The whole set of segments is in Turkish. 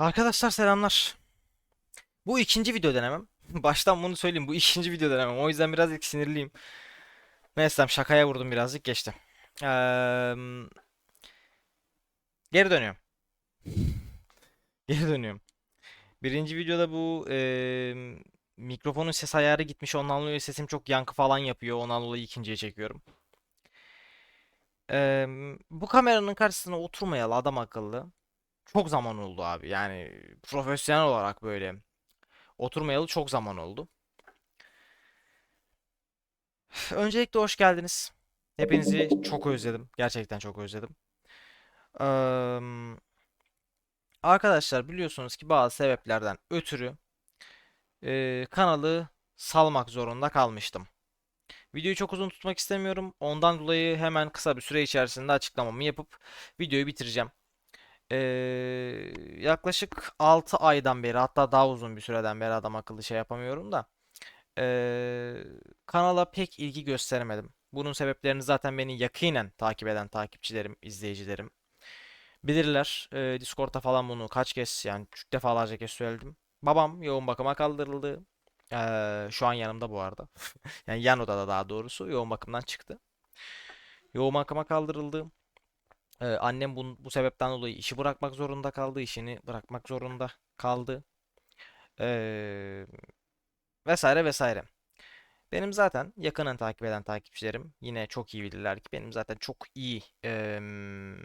Arkadaşlar selamlar. Bu ikinci video denemem. Baştan bunu söyleyeyim. Bu ikinci video denemem. O yüzden birazcık sinirliyim. Neyse şakaya vurdum birazcık geçti. Eee, geri dönüyorum. Geri dönüyorum. Birinci videoda bu eee, mikrofonun ses ayarı gitmiş. Ondan dolayı sesim çok yankı falan yapıyor. Ondan dolayı ikinciye çekiyorum. Eee, bu kameranın karşısına oturmayalı adam akıllı. Çok zaman oldu abi. Yani profesyonel olarak böyle oturmayalı çok zaman oldu. Öncelikle hoş geldiniz. Hepinizi çok özledim. Gerçekten çok özledim. Eee, arkadaşlar biliyorsunuz ki bazı sebeplerden ötürü eee, kanalı salmak zorunda kalmıştım. Videoyu çok uzun tutmak istemiyorum. Ondan dolayı hemen kısa bir süre içerisinde açıklamamı yapıp videoyu bitireceğim. Ee, yaklaşık 6 aydan beri hatta daha uzun bir süreden beri adam akıllı şey yapamıyorum da ee, kanala pek ilgi gösteremedim. Bunun sebeplerini zaten beni yakinen takip eden takipçilerim, izleyicilerim bilirler. Ee, Discord'da falan bunu kaç kez yani çok defalarca kez söyledim. Babam yoğun bakıma kaldırıldı. Ee, şu an yanımda bu arada. Yani yan odada daha doğrusu yoğun bakımdan çıktı. Yoğun bakıma kaldırıldı. Ee, annem bu, bu sebepten dolayı işi bırakmak zorunda kaldı. işini bırakmak zorunda kaldı. Ee, vesaire vesaire. Benim zaten yakından takip eden takipçilerim yine çok iyi bilirler ki benim zaten çok iyi em,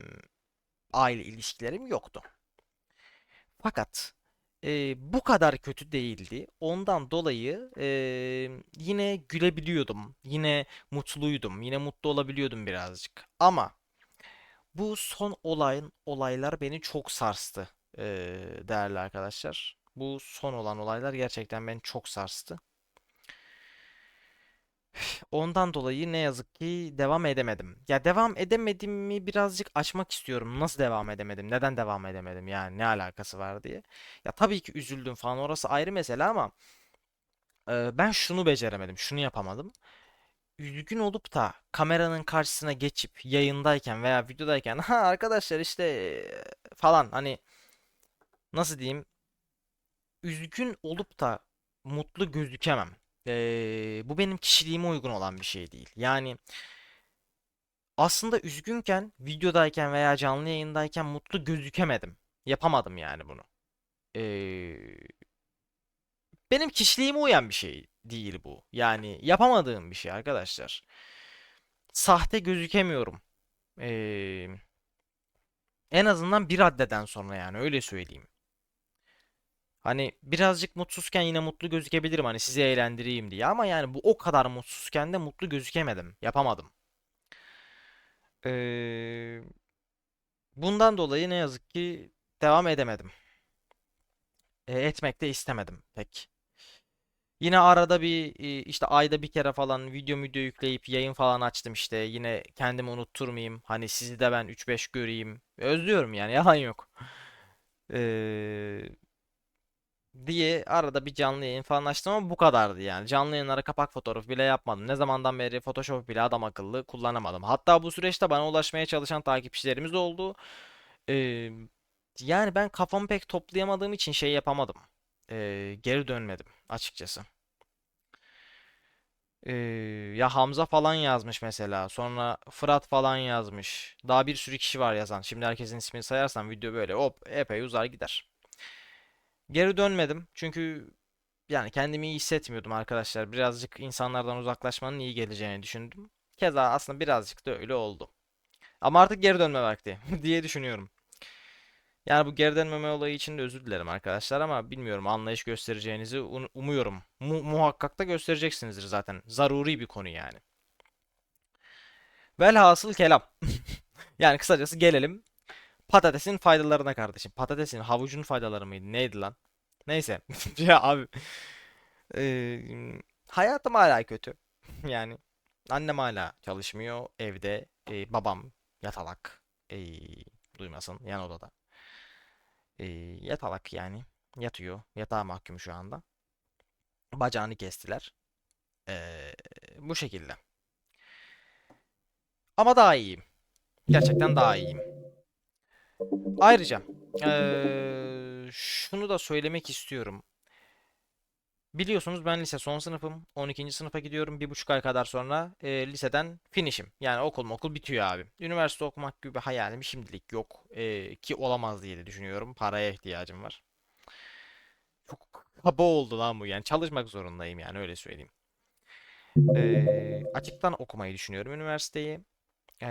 aile ilişkilerim yoktu. Fakat e, bu kadar kötü değildi. Ondan dolayı e, yine gülebiliyordum. Yine mutluydum. Yine mutlu olabiliyordum birazcık. Ama bu son olayın olaylar beni çok sarstı eee, değerli arkadaşlar. Bu son olan olaylar gerçekten beni çok sarstı. Ondan dolayı ne yazık ki devam edemedim. Ya devam edemediğimi birazcık açmak istiyorum. Nasıl devam edemedim? Neden devam edemedim? Yani ne alakası var diye. Ya tabii ki üzüldüm falan orası ayrı mesele ama eee, ben şunu beceremedim. Şunu yapamadım üzgün olup da kameranın karşısına geçip yayındayken veya videodayken ha arkadaşlar işte falan hani nasıl diyeyim üzgün olup da mutlu gözükemem. Eee, bu benim kişiliğime uygun olan bir şey değil. Yani aslında üzgünken videodayken veya canlı yayındayken mutlu gözükemedim. Yapamadım yani bunu. Eee, benim kişiliğime uyan bir şey değil bu. Yani yapamadığım bir şey arkadaşlar. Sahte gözükemiyorum. Ee, en azından bir raddeden sonra yani öyle söyleyeyim. Hani birazcık mutsuzken yine mutlu gözükebilirim hani sizi eğlendireyim diye ama yani bu o kadar mutsuzken de mutlu gözükemedim. Yapamadım. Ee, bundan dolayı ne yazık ki devam edemedim. E, etmek de istemedim pek. Yine arada bir e, işte ayda bir kere falan video video yükleyip yayın falan açtım işte. Yine kendimi unutturmayayım. Hani sizi de ben 3-5 göreyim. Özlüyorum yani yalan yok. Ee, diye arada bir canlı yayın falan açtım ama bu kadardı yani. Canlı yayınlara kapak fotoğrafı bile yapmadım. Ne zamandan beri Photoshop bile adam akıllı kullanamadım. Hatta bu süreçte bana ulaşmaya çalışan takipçilerimiz oldu. Ee, yani ben kafamı pek toplayamadığım için şey yapamadım. Ee, geri dönmedim açıkçası. Ee, ya Hamza falan yazmış mesela. Sonra Fırat falan yazmış. Daha bir sürü kişi var yazan. Şimdi herkesin ismini sayarsam video böyle hop epey uzar gider. Geri dönmedim. Çünkü yani kendimi iyi hissetmiyordum arkadaşlar. Birazcık insanlardan uzaklaşmanın iyi geleceğini düşündüm. Keza aslında birazcık da öyle oldu. Ama artık geri dönme vakti diye düşünüyorum. Yani bu geri dönmeme olayı için de özür dilerim arkadaşlar ama bilmiyorum anlayış göstereceğinizi um- umuyorum. Mu- muhakkak da göstereceksinizdir zaten. Zaruri bir konu yani. Velhasıl kelam. Yani kısacası gelelim patatesin faydalarına kardeşim. Patatesin havucun faydaları mıydı? Neydi lan? Neyse. Ya abi. eee, hayatım hala kötü. Yani annem hala çalışmıyor. Evde eee, babam yatalak. Eee, duymasın yan odada. Eee, yatalak yani. Yatıyor. Yatağa mahkum şu anda. Bacağını kestiler. Eee, bu şekilde. Ama daha iyiyim. Gerçekten daha iyiyim. Ayrıca eee, şunu da söylemek istiyorum. Biliyorsunuz ben lise son sınıfım. 12. sınıfa gidiyorum. Bir buçuk ay kadar sonra e, liseden finishim. Yani okul okul bitiyor abi. Üniversite okumak gibi hayalim şimdilik yok. E, ki olamaz diye de düşünüyorum. Paraya ihtiyacım var. Çok kaba oldu lan bu yani. Çalışmak zorundayım yani öyle söyleyeyim. E, açıktan okumayı düşünüyorum üniversiteyi. E,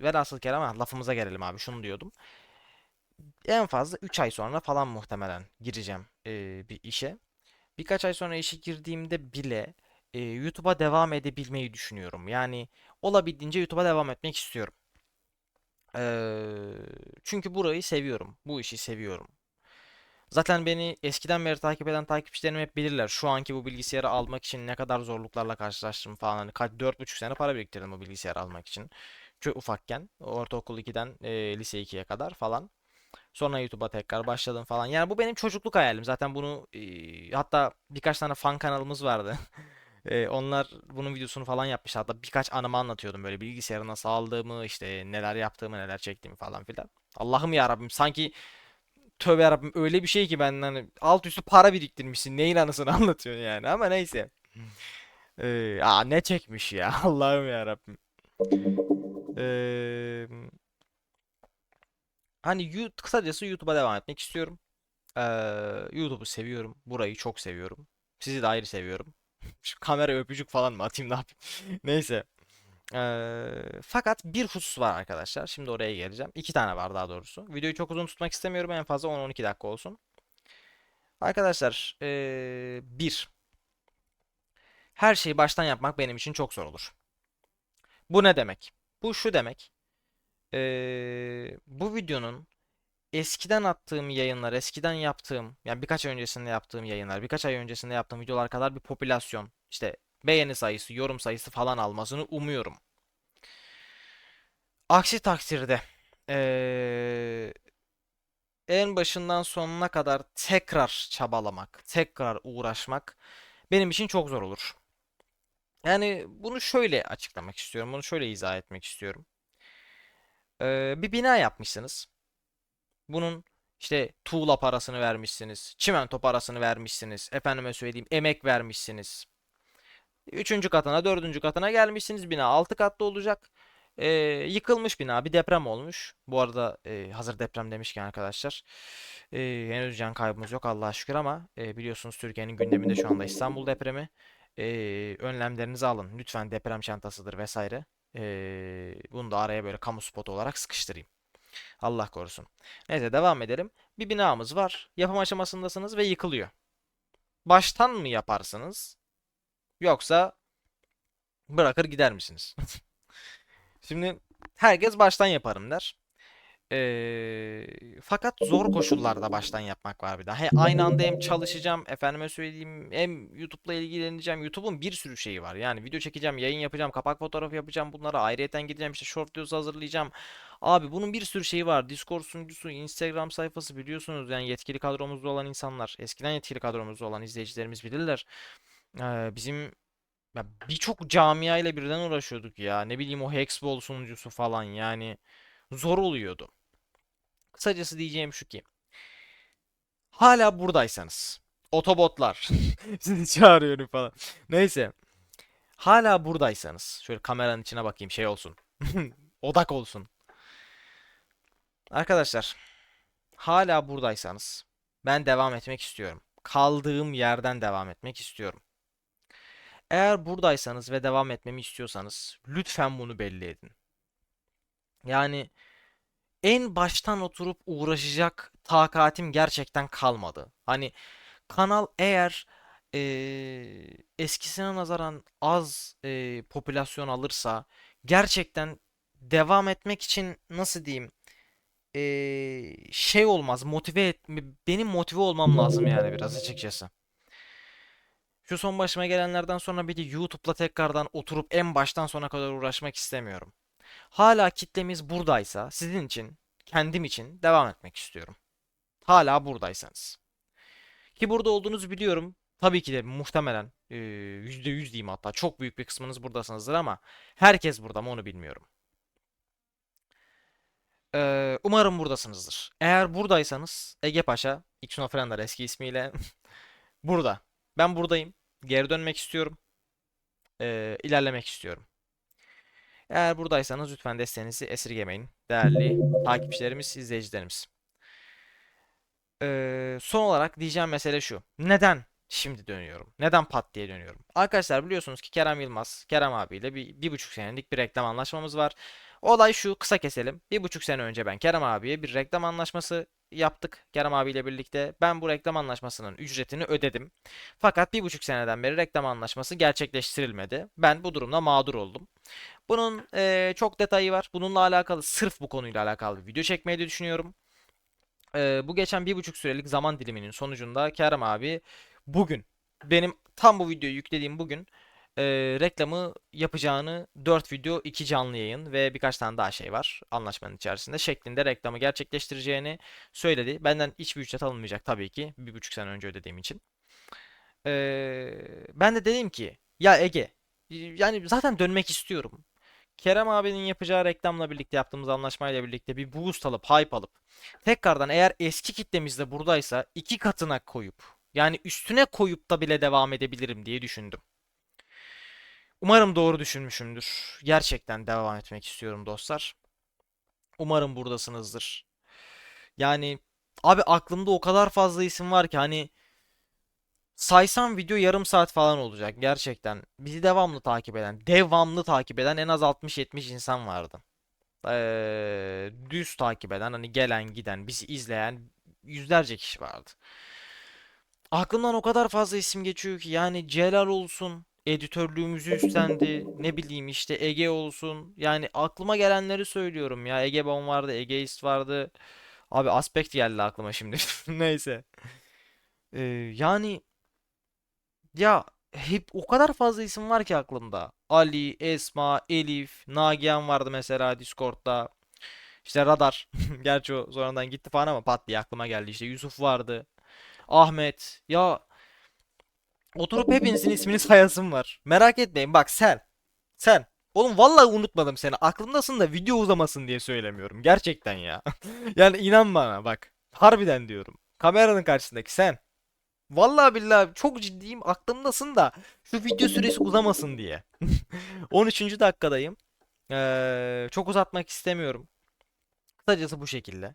velhasıl kelam lafımıza gelelim abi. Şunu diyordum. En fazla 3 ay sonra falan muhtemelen gireceğim e, bir işe. Birkaç ay sonra işe girdiğimde bile e, YouTube'a devam edebilmeyi düşünüyorum. Yani olabildiğince YouTube'a devam etmek istiyorum. Eee, çünkü burayı seviyorum. Bu işi seviyorum. Zaten beni eskiden beri takip eden takipçilerim hep bilirler. Şu anki bu bilgisayarı almak için ne kadar zorluklarla karşılaştım falan. Hani kaç 4,5 sene para biriktirdim bu bilgisayarı almak için. Çok ufakken. Ortaokul 2'den e, lise 2'ye kadar falan. Sonra YouTube'a tekrar başladım falan. Yani bu benim çocukluk hayalim. Zaten bunu e, hatta birkaç tane fan kanalımız vardı. E, onlar bunun videosunu falan yapmışlar. Hatta birkaç anımı anlatıyordum böyle bilgisayarı nasıl aldığımı, işte neler yaptığımı, neler çektiğimi falan filan. Allah'ım ya Rabbim sanki tövbe ya Rabbim öyle bir şey ki ben hani alt üstü para biriktirmişsin. Neyin anısını anlatıyorsun yani ama neyse. E, aa ne çekmiş ya Allah'ım ya Rabbim. E, hani kısacası YouTube'a devam etmek istiyorum. Ee, YouTube'u seviyorum. Burayı çok seviyorum. Sizi de ayrı seviyorum. Şu kamera öpücük falan mı atayım ne yapayım? Neyse. Ee, fakat bir husus var arkadaşlar. Şimdi oraya geleceğim. İki tane var daha doğrusu. Videoyu çok uzun tutmak istemiyorum. En fazla 10-12 dakika olsun. Arkadaşlar, ee, bir. Her şeyi baştan yapmak benim için çok zor olur. Bu ne demek? Bu şu demek. Ee, bu videonun eskiden attığım yayınlar, eskiden yaptığım, yani birkaç ay öncesinde yaptığım yayınlar, birkaç ay öncesinde yaptığım videolar kadar bir popülasyon, işte beğeni sayısı, yorum sayısı falan almasını umuyorum. Aksi takdirde eee, en başından sonuna kadar tekrar çabalamak, tekrar uğraşmak benim için çok zor olur. Yani bunu şöyle açıklamak istiyorum, bunu şöyle izah etmek istiyorum. Eee, bir bina yapmışsınız. Bunun işte tuğla parasını vermişsiniz, çimento parasını vermişsiniz, efendime söyleyeyim emek vermişsiniz. Üçüncü katına, dördüncü katına gelmişsiniz. Bina altı katlı olacak. Ee, yıkılmış bina. Bir deprem olmuş. Bu arada e, hazır deprem demişken arkadaşlar. e, henüz can kaybımız yok Allah'a şükür ama e, biliyorsunuz Türkiye'nin gündeminde şu anda İstanbul depremi. E, önlemlerinizi alın. Lütfen deprem çantasıdır vesaire. E, bunu da araya böyle kamu spotu olarak sıkıştırayım. Allah korusun. Neyse devam edelim. Bir binamız var. Yapım aşamasındasınız ve yıkılıyor. Baştan mı yaparsınız? Yoksa bırakır gider misiniz? Şimdi herkes baştan yaparım der. Ee, fakat zor koşullarda baştan yapmak var bir daha. He, aynı anda hem çalışacağım, efendime söyleyeyim, hem YouTube'la ilgileneceğim. YouTube'un bir sürü şeyi var. Yani video çekeceğim, yayın yapacağım, kapak fotoğrafı yapacağım. Bunlara ayrıyeten gideceğim, işte short videosu hazırlayacağım. Abi bunun bir sürü şeyi var. Discord sunucusu, Instagram sayfası biliyorsunuz. Yani yetkili kadromuzda olan insanlar, eskiden yetkili kadromuzda olan izleyicilerimiz bilirler. Ee, bizim birçok camia ile birden uğraşıyorduk ya. Ne bileyim o Hexball sunucusu falan yani zor oluyordu. Kısacası diyeceğim şu ki hala buradaysanız otobotlar sizi çağırıyorum falan. Neyse hala buradaysanız şöyle kameranın içine bakayım şey olsun. Odak olsun. Arkadaşlar hala buradaysanız ben devam etmek istiyorum. Kaldığım yerden devam etmek istiyorum. Eğer buradaysanız ve devam etmemi istiyorsanız lütfen bunu belli edin. Yani en baştan oturup uğraşacak takatim gerçekten kalmadı. Hani kanal eğer eee, eskisine nazaran az eee, popülasyon alırsa gerçekten devam etmek için nasıl diyeyim eee, şey olmaz motive et benim motive olmam lazım yani biraz açıkçası. Şu son başıma gelenlerden sonra bir de YouTube'la tekrardan oturup en baştan sona kadar uğraşmak istemiyorum. Hala kitlemiz buradaysa sizin için, kendim için devam etmek istiyorum. Hala buradaysanız. Ki burada olduğunuzu biliyorum. Tabii ki de muhtemelen eee, %100 diyeyim hatta çok büyük bir kısmınız buradasınızdır ama herkes burada mı onu bilmiyorum. Ee, umarım buradasınızdır. Eğer buradaysanız Ege Paşa, Xnofrender eski ismiyle burada. Ben buradayım. Geri dönmek istiyorum. Ee, ilerlemek istiyorum. Eğer buradaysanız lütfen desteğinizi esirgemeyin. Değerli takipçilerimiz, izleyicilerimiz. Ee, son olarak diyeceğim mesele şu. Neden şimdi dönüyorum? Neden pat diye dönüyorum? Arkadaşlar biliyorsunuz ki Kerem Yılmaz, Kerem abiyle bir, bir buçuk senelik bir reklam anlaşmamız var. Olay şu, kısa keselim. Bir buçuk sene önce ben Kerem abiye bir reklam anlaşması yaptık. Kerem abiyle birlikte. Ben bu reklam anlaşmasının ücretini ödedim. Fakat bir buçuk seneden beri reklam anlaşması gerçekleştirilmedi. Ben bu durumda mağdur oldum. Bunun eee, çok detayı var. Bununla alakalı, sırf bu konuyla alakalı bir video çekmeyi de düşünüyorum. Eee, bu geçen bir buçuk sürelik zaman diliminin sonucunda Kerem abi bugün benim tam bu videoyu yüklediğim bugün eee, reklamı yapacağını 4 video 2 canlı yayın ve birkaç tane daha şey var anlaşmanın içerisinde şeklinde reklamı gerçekleştireceğini söyledi. Benden hiçbir ücret alınmayacak tabii ki bir buçuk sene önce ödediğim için. Eee, ben de dedim ki ya Ege yani zaten dönmek istiyorum. Kerem abinin yapacağı reklamla birlikte yaptığımız anlaşmayla birlikte bir boost alıp hype alıp tekrardan eğer eski kitlemiz de buradaysa iki katına koyup yani üstüne koyup da bile devam edebilirim diye düşündüm. Umarım doğru düşünmüşümdür. Gerçekten devam etmek istiyorum dostlar. Umarım buradasınızdır. Yani abi aklımda o kadar fazla isim var ki hani saysam video yarım saat falan olacak gerçekten. Bizi devamlı takip eden, devamlı takip eden en az 60-70 insan vardı. Ee, düz takip eden, hani gelen giden, bizi izleyen yüzlerce kişi vardı. Aklımdan o kadar fazla isim geçiyor ki yani Celal olsun, editörlüğümüzü üstlendi, ne bileyim işte Ege olsun. Yani aklıma gelenleri söylüyorum ya. Ege Bon vardı, Egeist vardı. Abi Aspect geldi aklıma şimdi. Neyse. Ee, yani ya hep o kadar fazla isim var ki aklımda. Ali, Esma, Elif, Nagihan vardı mesela Discord'da. İşte Radar. Gerçi o sonradan gitti falan ama pat diye aklıma geldi. İşte Yusuf vardı. Ahmet. Ya oturup hepinizin ismini sayasım var. Merak etmeyin bak sen. Sen. Oğlum vallahi unutmadım seni. Aklımdasın da video uzamasın diye söylemiyorum. Gerçekten ya. Yani inan bana bak. Harbiden diyorum. Kameranın karşısındaki sen. Vallahi billahi çok ciddiyim aklımdasın da şu video süresi uzamasın diye. 13. dakikadayım. Ee, çok uzatmak istemiyorum. Kısacası bu şekilde.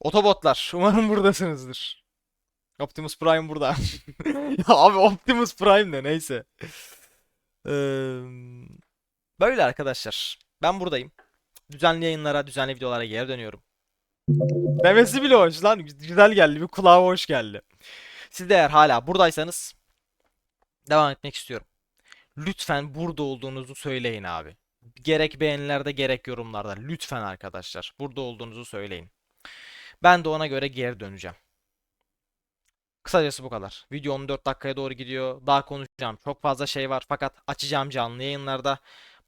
Otobotlar umarım buradasınızdır. Optimus Prime burada. Ya abi Optimus Prime de neyse. Ee, böyle arkadaşlar. Ben buradayım. Düzenli yayınlara, düzenli videolara geri dönüyorum. Demesi bile hoş lan. Güzel geldi. Bir kulağa hoş geldi. Siz de eğer hala buradaysanız devam etmek istiyorum. Lütfen burada olduğunuzu söyleyin abi. Gerek beğenilerde gerek yorumlarda. Lütfen arkadaşlar. Burada olduğunuzu söyleyin. Ben de ona göre geri döneceğim. Kısacası bu kadar. Video 14 dakikaya doğru gidiyor. Daha konuşacağım çok fazla şey var. Fakat açacağım canlı yayınlarda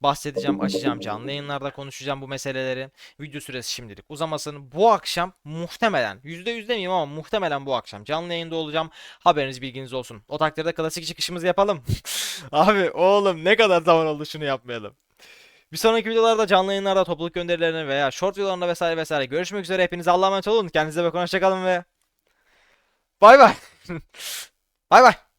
bahsedeceğim, açacağım canlı yayınlarda konuşacağım bu meseleleri. Video süresi şimdilik uzamasın. Bu akşam muhtemelen, %100 demeyeyim ama muhtemelen bu akşam canlı yayında olacağım. Haberiniz bilginiz olsun. O takdirde klasik çıkışımızı yapalım. Abi oğlum ne kadar zaman oldu şunu yapmayalım. Bir sonraki videolarda canlı yayınlarda topluluk gönderilerine veya short videolarında vesaire vesaire görüşmek üzere. Hepinize Allah'a emanet olun. Kendinize bakın. Hoşçakalın ve 拜拜，拜拜。